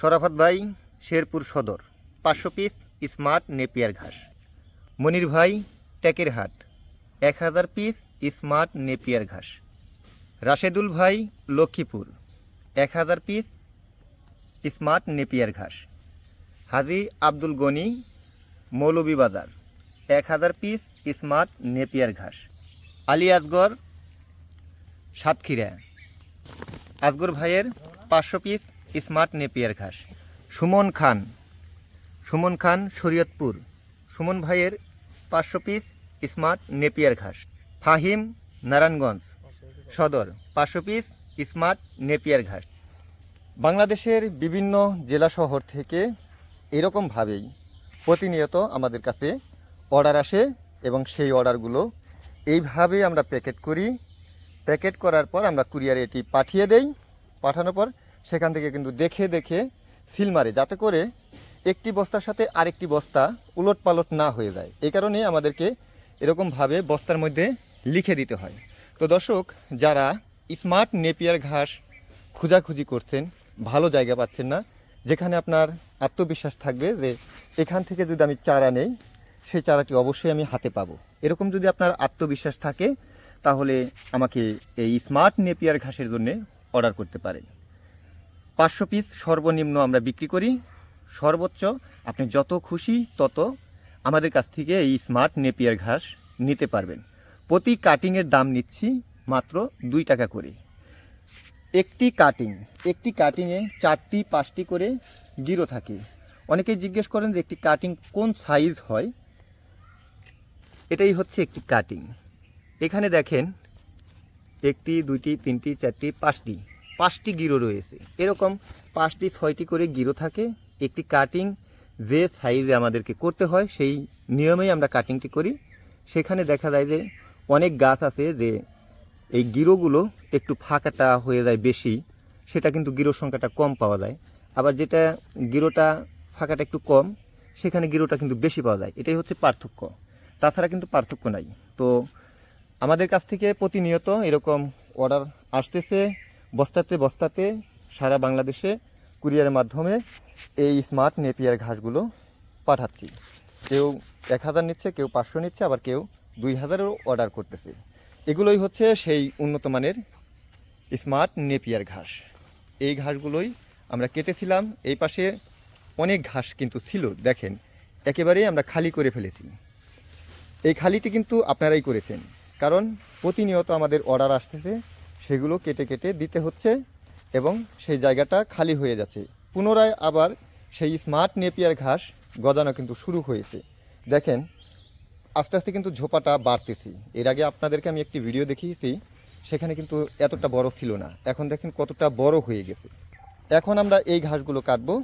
শরাফত ভাই, শেরপুর সদর। পাঁচশো পিস স্মার্ট নেপিয়ার ঘাস। মনির ভাই টেকেরহাট এক হাজার পিস স্মার্ট নেপিয়ার ঘাস। রাশেদুল ভাই, লক্ষ্মীপুর। এক হাজার পিস স্মার্ট নেপিয়ার ঘাস। হাজি আব্দুল গনি, মৌলভীবাজার। এক হাজার পিস স্মার্ট নেপিয়ার ঘাস। আলী আসগর সাতক্ষীরা। আসগর ভাইয়ের পাঁচশো পিস স্মার্ট নেপিয়ার ঘাস। সুমন খান। সুমন খান শরীয়তপুর। সুমন ভাইয়ের পাঁচশো পিস স্মার্ট নেপিয়ার ঘাস। ফাহিম নারায়ণগঞ্জ সদর। পাঁচশো পিস স্মার্ট নেপিয়ার ঘাস। বাংলাদেশের বিভিন্ন জেলা শহর থেকে এরকমভাবেই প্রতিনিয়ত আমাদের কাছে অর্ডার আসে এবং সেই অর্ডারগুলো এইভাবে আমরা প্যাকেট করি। প্যাকেট করার পর আমরা কুরিয়ারে এটি পাঠিয়ে দেই। পাঠানোর পর সেখান থেকে কিন্তু দেখে দেখে সিল মারে, যাতে করে একটি বস্তার সাথে আরেকটি বস্তা উলট পালট না হয়ে যায়। এই কারণে আমাদেরকে এরকমভাবে বস্তার মধ্যে লিখে দিতে হয়। তো দর্শক, যারা স্মার্ট নেপিয়ার ঘাস খোঁজাখুঁজি করছেন, ভালো জায়গা পাচ্ছেন না, যেখানে আপনার আত্মবিশ্বাস থাকবে যে এখান থেকে যদি আমি চারা নেই, সেই চারাটি অবশ্যই আমি হাতে পাবো। এরকম যদি আপনার আত্মবিশ্বাস থাকে, তাহলে আমাকে এই স্মার্ট নেপিয়ার ঘাসের জন্য অর্ডার করতে পারেন। পাঁচশো পিস সর্বনিম্ন আমরা বিক্রি করি। সর্বোচ্চ আপনি যত খুশি তত আমাদের কাছ থেকে এই স্মার্ট নেপিয়ার ঘাস নিতে পারবেন। প্রতি কাটিংয়ের দাম নিচ্ছি মাত্র দুই টাকা করে। একটি কাটিং একটি কাটিংয়ে চারটি, পাঁচটি করে গিরো থাকে। অনেকেই জিজ্ঞেস করেন যে একটি কাটিং কোন সাইজ হয়? এটাই হচ্ছে একটি কাটিং এখানে দেখেন, একটি, দুইটি, তিনটি, চারটি, পাঁচটি। পাঁচটি গিরো রয়েছে। এরকম পাঁচটি, ছয়টি করে গিরো থাকে। একটি কাটিং যে সাইজে আমাদেরকে করতে হয়, সেই নিয়মেই আমরা কাটিংটি করি। সেখানে দেখা যায় যে অনেক গাছ আছে যে এই গিরোগুলো একটু ফাঁকাটা হয়ে যায় বেশি, সেটা কিন্তু গিরোর সংখ্যাটা কম পাওয়া যায়। আবার যেটা গিরোটা ফাঁকাটা একটু কম, সেখানে গিরোটা কিন্তু বেশি পাওয়া যায়। এটাই হচ্ছে পার্থক্য। তাছাড়া কিন্তু পার্থক্য নাই। তো আমাদের কাছ থেকে প্রতিনিয়ত এরকম অর্ডার আসতেছে। বস্তাতে বস্তাতে সারা বাংলাদেশে কুরিয়ারের মাধ্যমে এই স্মার্ট নেপিয়ার ঘাসগুলো পাঠাচ্ছি। কেউ এক হাজার নিচ্ছে, কেউ পাঁচশো নিচ্ছে, আবার কেউ দুই হাজারেরও অর্ডার করতেছে। এগুলোই হচ্ছে সেই উন্নত মানের স্মার্ট নেপিয়ার ঘাস। এই ঘাসগুলোই আমরা কেটেছিলাম, এই পাশে অনেক ঘাস কিন্তু ছিল, দেখেন, একেবারেই আমরা খালি করে ফেলেছি। এই খালিটি কিন্তু আপনারাই করেছেন, কারণ প্রতিনিয়ত আমাদের অর্ডার আসতেছে সেগুলো কেটে কেটে দিতে হচ্ছে এবং সেই জায়গাটা খালি হয়ে যাচ্ছে। পুনরায় আবার সেই স্মার্ট নেপিয়ার ঘাস গজানো কিন্তু শুরু হয়েছে। দেখেন, আস্তে আস্তে কিন্তু ঝোপাটা বাড়তেছি। এর আগে আপনাদেরকে আমি একটি ভিডিও দেখিয়েছি, সেখানে কিন্তু এতটা বড় ছিল না। এখন দেখেন কতটা বড় হয়ে গেছে। এখন আমরা এই ঘাসগুলো কাটবো।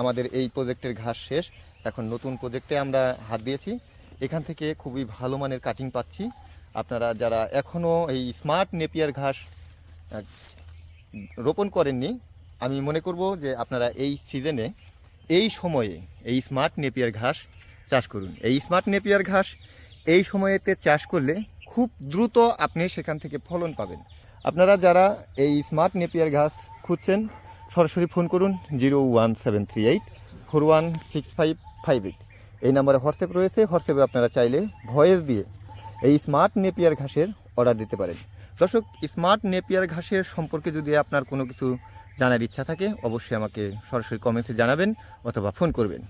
আমাদের এই প্রজেক্টের ঘাস শেষ। এখন নতুন প্রজেক্টে আমরা হাত দিয়েছি। এখান থেকে খুবই ভালো মানের কাটিং পাচ্ছি। আপনারা যারা এখনও এই স্মার্ট নেপিয়ার ঘাস রোপণ করেননি, আমি মনে করব যে আপনারা এই সিজনে এই সময়ে এই স্মার্ট নেপিয়ার ঘাস চাষ করুন। এই স্মার্ট নেপিয়ার ঘাস এই সময়েতে চাষ করলে খুব দ্রুত আপনি সেখান থেকে ফলন পাবেন। আপনারা যারা এই স্মার্ট নেপিয়ার ঘাস খুঁজছেন, সরাসরি ফোন করুন zero one seven three eight four one six five five eight. এই নাম্বারে হোয়াটসঅ্যাপ রয়েছে। হোয়াটসঅ্যাপে আপনারা চাইলে ভয়েস দিয়ে এই স্মার্ট নেপিয়ার ঘাসের অর্ডার দিতে পারেন। দর্শক, স্মার্ট নেপিয়ার ঘাসের সম্পর্কে যদি আপনার কোনো কিছু জানার ইচ্ছা থাকে, অবশ্যই আমাকে সরাসরি কমেন্টসে জানাবেন অথবা ফোন করবেন।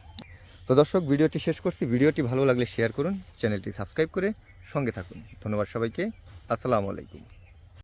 তো দর্শক, ভিডিওটি শেষ করছি। ভিডিওটি ভালো লাগলে শেয়ার করুন চ্যানেলটি সাবস্ক্রাইব করে সঙ্গে থাকুন। ধন্যবাদ সবাইকে। আসসালামু আলাইকুম।